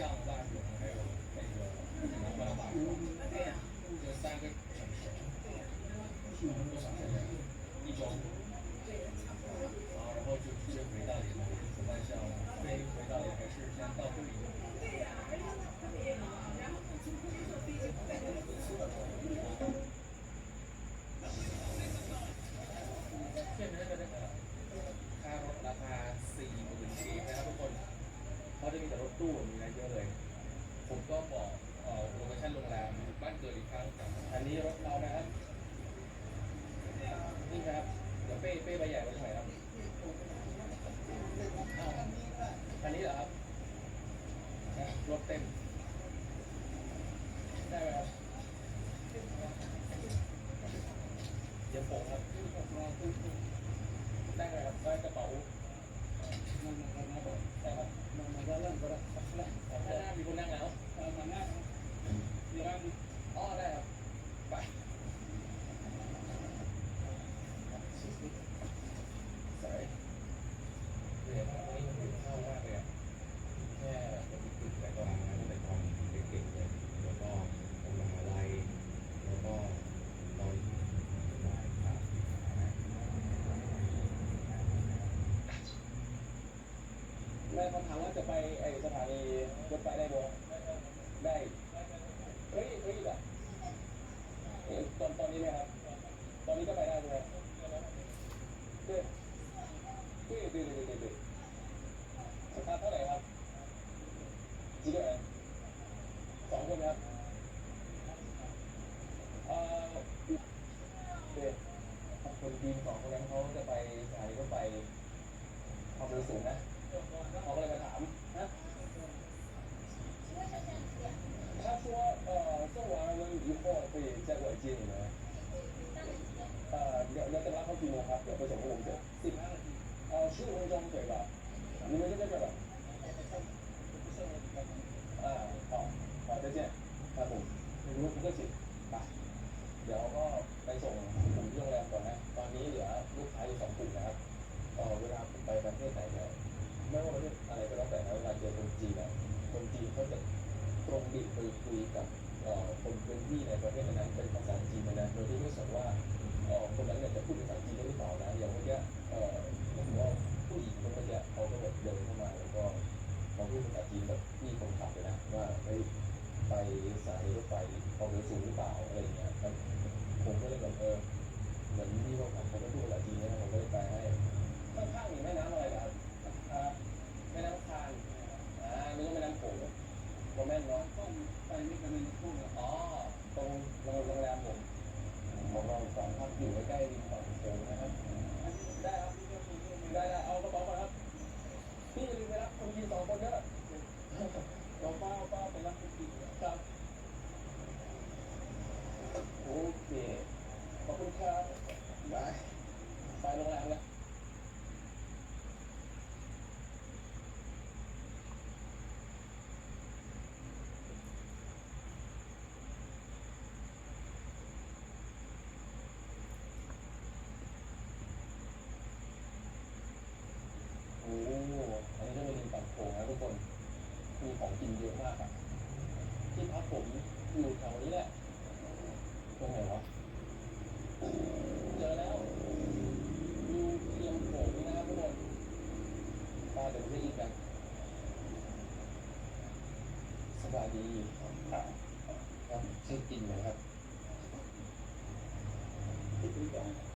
像万州，还有那个南充、万州，这三个城市，多少天？一天。 รู้มีอะไรเยอะเลย ผมก็บอกเอ่อโลเคชั่นโรงแรมบ้านเกิดอีกครั้ง อันนี้รถเรานะครับ นี่ครับเดี๋ยวเป้เป้ใบใหญ่ไว้ตรงไหนครับอ้าวอันนี้เหรอครับนะรถเต็ม ได้ไหมครับ เดี๋ยวผมครับ ได้ไหมครับได้กระเป๋าได้ครับข้างหน้ามีคนนั่งแล้ว อ๋อได้ครับ ไปสวยเรียนตรงนี้มันอยู่เข้ามากเลยอะแค่แบบติดแต่ตอนนั้นแต่ตอนเด็กๆเลยแล้วก็ตอนมหาลัยแล้วก็ตอนบ่ายครับแม่เขาถามว่าจะไปไอสถานี รถไฟได้บ่ได้ งครับเดี๋ยวไปส่งให้ผมเสร็จสิบเอ่อ十五分钟对吧你们就在这儿了อ่า好好再见ครับผมไม่รู้ผมก็สิไปเดี๋ยวก็ไปส่งผมที่โรงแรมก่อนนะ ตอนนี้เหลือลูกค้าอยู่สองกลุ่มนะครับเออเวลาผมไปประเทศไหนเนี่ยไม่ว่าประเทศอะไรก็แล้วแต่นะเวลาเจอคนจีนเนี่ยคนจีนเขาจะตรงดิ่งไปคุยกับเอ่อคนพื้นที่ในประเทศนั้นๆเป็นภาษาจีนนะโดยที่ไม่สนว่า ไปสายรถไฟความเร็วสูงหรือเปล่าอะไรเงี้ยครับผมก็เลยแบบเออเหมือนที่เขาขับเขาไม่พูดภาษาจีนะผมก็เลยแปให้ข้างๆมีแม่น้ำอะไรนะครับแม่น้ำคานอ่านี่ก็แม่น้ำโขงโมแม่นเนาะไปนี่ก็เป็นพวกอ๋อตรงโรงแรมผมผมเราสองพักอยู่ใกล้ๆริมฝั่งโขงนะครับได้ครับได้ได้ มันเยอะมากครับที่พักผมอยู่แถวนี้แหละตรงไหนวะเจอแล้วอยู่เพียงโผล่นี่นะครับทุกคนตาเดี๋ยวได้ยินกันสบายดีครับเช่คกินเลยครับที่คุณบอก